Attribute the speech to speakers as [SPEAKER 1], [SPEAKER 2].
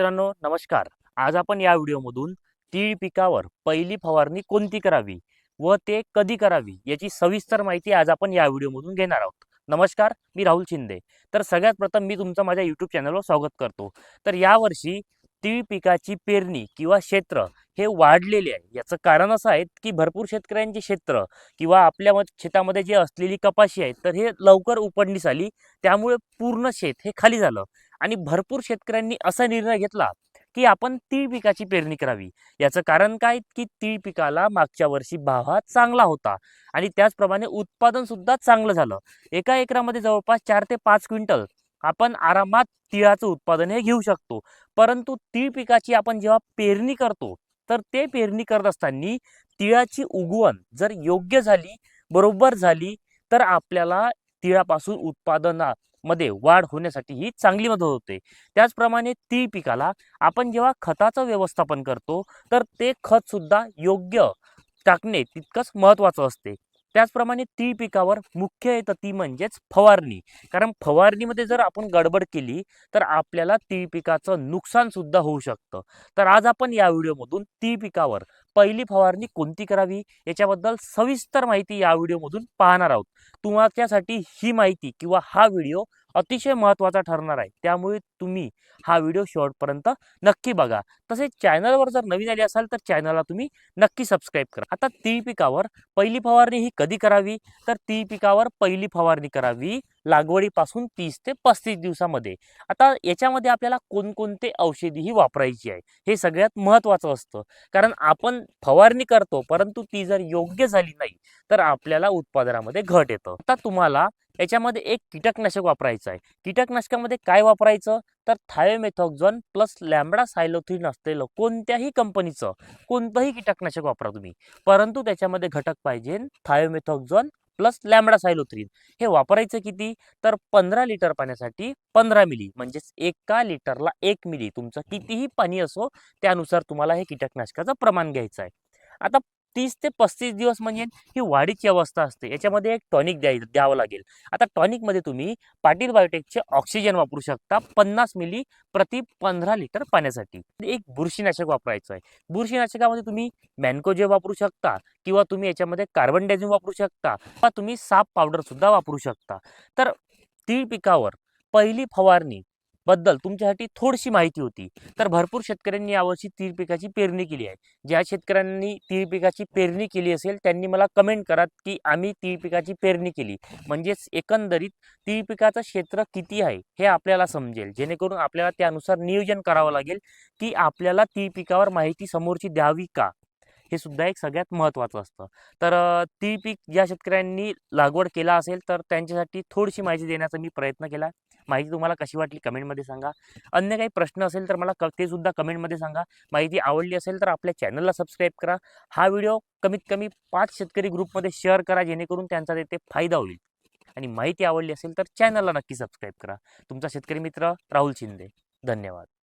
[SPEAKER 1] मित्रांनो नमस्कार. आज आपण या व्हिडिओमधून तीळ पिकावर पहिली फवारणी कोणती करावी व ते कधी करावी याची सविस्तर माहिती आज आपण या व्हिडिओमधून घेणार आहोत. नमस्कार मी राहुल शिंदे. तर सगळ्यात प्रथम मी तुमचं माझ्या यूट्यूब चॅनलवर स्वागत करतो. तर यावर्षी तीळ पिकाची पेरणी किंवा क्षेत्र हे वाढलेले आहे. याचं कारण असं आहे की भरपूर शेतकऱ्यांचे क्षेत्र किंवा आपल्या शेतामध्ये जे असलेली कपाशी आहे तर हे लवकर उपडणीस आली. त्यामुळे पूर्ण शेत हे खाली झालं. आणि भरपूर शेतकऱ्यांनी असा निर्णय घेतला की आपण तीळ पिकाची पेरणी करावी. याचं कारण काय? की तीळ पिकाला मागच्या वर्षी भाव हा चांगला होता आणि त्याचप्रमाणे उत्पादन सुद्धा चांगलं झालं. एका एकरामध्ये जवळपास चार ते पाच क्विंटल आपण आरामात तिळाचं उत्पादन हे घेऊ शकतो. परंतु तीळ पिकाची आपण जेव्हा पेरणी करतो तर ते पेरणी करत असताना तिळाची उगवण जर योग्य झाली बरोबर झाली तर आपल्याला तिळापासून उत्पादनामध्ये वाढ होण्यासाठी ही चांगली मदत होते. त्याचप्रमाणे ती पिकाला आपण जेव्हा खताचं व्यवस्थापन करतो तर ते खतसुद्धा योग्य टाकणे तितकंच महत्त्वाचं असते. त्याचप्रमाणे ती पिकावर मुख्य येतं ती म्हणजेच फवारणी. कारण फवारणीमध्ये जर आपण गडबड केली तर आपल्याला ती पिकाचं नुकसानसुद्धा होऊ शकतं. तर आज आपण या व्हिडिओमधून ती पिकावर पहिली फवारणी कोणती करावी याच्याबद्दल सविस्तर माहिती या व्हिडिओमधून पाहणार आहोत. तुमच्यासाठी ही माहिती किंवा हा व्हिडिओ अतिशय महत्त्वाचा ठरणार आहे. त्यामुळे तुम्ही हा व्हिडिओ शेवटपर्यंत नक्की बघा. तसेच चॅनलवर जर नवीन आले असाल तर चॅनलला तुम्ही नक्की सबस्क्राईब करा. आता तीळ पिकावर पहिली फवारणी ही कधी करावी? तर तीळ पिकावर पहिली फवारणी करावी लागवडीपासून तीस ते पस्तीस दिवसामध्ये. आता याच्यामध्ये आपल्याला कोणकोणते औषधी ही वापरायची आहे? हे सगळ्यात महत्त्वाचं असतं. कारण आपण फवारणी करतो परंतु ती जर योग्य झाली नाही तर आपल्याला उत्पादनामध्ये घट येतं. आता तुम्हाला याच्यामध्ये एक कीटकनाशक वापरायचं आहे. कीटकनाशकामध्ये काय वापरायचं? तर थायोमेथॉक्झॉन प्लस लॅम्बडा सायलोथ्रीन असलेलं कोणत्याही कंपनीचं कोणतंही कीटकनाशक वापरा तुम्ही. परंतु त्याच्यामध्ये घटक पाहिजे थायोमेथॉक्झॉन प्लस लॅम्बडा सायलोथ्रीन हे वापरायचं किती? तर पंधरा लिटर पाण्यासाठी पंधरा मिली म्हणजेच एका लिटरला एक मिली. तुमचं कितीही पाणी असो त्यानुसार तुम्हाला हे कीटकनाशकाचं प्रमाण घ्यायचं आहे. आता तीस ते पस्तीस दिवस म्हणजे ही वाढीची अवस्था असते. याच्यामध्ये एक टॉनिक द्याय द्यावं लागेल. आता टॉनिकमध्ये तुम्ही पाटील बायोटेकचे ऑक्सिजन वापरू शकता पन्नास मिली प्रति पंधरा लिटर पाण्यासाठी. एक बुरशीनाशक वापरायचं आहे. बुरशीनाशकामध्ये तुम्ही मॅनकोजे वापरू शकता किंवा तुम्ही याच्यामध्ये कार्बन डायझिम वापरू शकता किंवा तुम्ही साप पावडरसुद्धा वापरू शकता. तर तीळ पिकावर पहिली फवारणी बद्दल तुमच्यासाठी थोडीशी माहिती होती. तर भरपूर शेतकऱ्यांनी यावर्षी तीळ पिकाची पेरणी केली आहे. ज्या शेतकऱ्यांनी तीळ पिकाची पेरणी केली असेल त्यांनी मला कमेंट करा की आम्ही तीळ पिकाची पेरणी केली. म्हणजेच एकंदरीत तीळ पिकाचं क्षेत्र किती आहे हे आपल्याला समजेल. जेणेकरून आपल्याला त्यानुसार नियोजन करावं लागेल की आपल्याला तीळ पिकावर माहिती समोरची द्यावी का? हे सुद्धा एक सगळ्यात महत्त्वाचं असतं. तर ती पीक ज्या शेतकऱ्यांनी लागवड केला असेल तर त्यांच्यासाठी थोडीशी माहिती देण्याचा मी प्रयत्न केला. माहिती तुम्हाला कशी वाटली कमेंटमध्ये सांगा. अन्य काही प्रश्न असेल तर मला क ते सुद्धा कमेंटमध्ये सांगा. माहिती आवडली असेल तर आपल्या चॅनलला सबस्क्राईब करा. हा व्हिडिओ कमीत कमी पाच शेतकरी ग्रुपमध्ये शेअर करा जेणेकरून त्यांचा तेथे फायदा होईल. आणि माहिती आवडली असेल तर चॅनलला नक्की सबस्क्राईब करा. तुमचा शेतकरी मित्र राहुल शिंदे. धन्यवाद.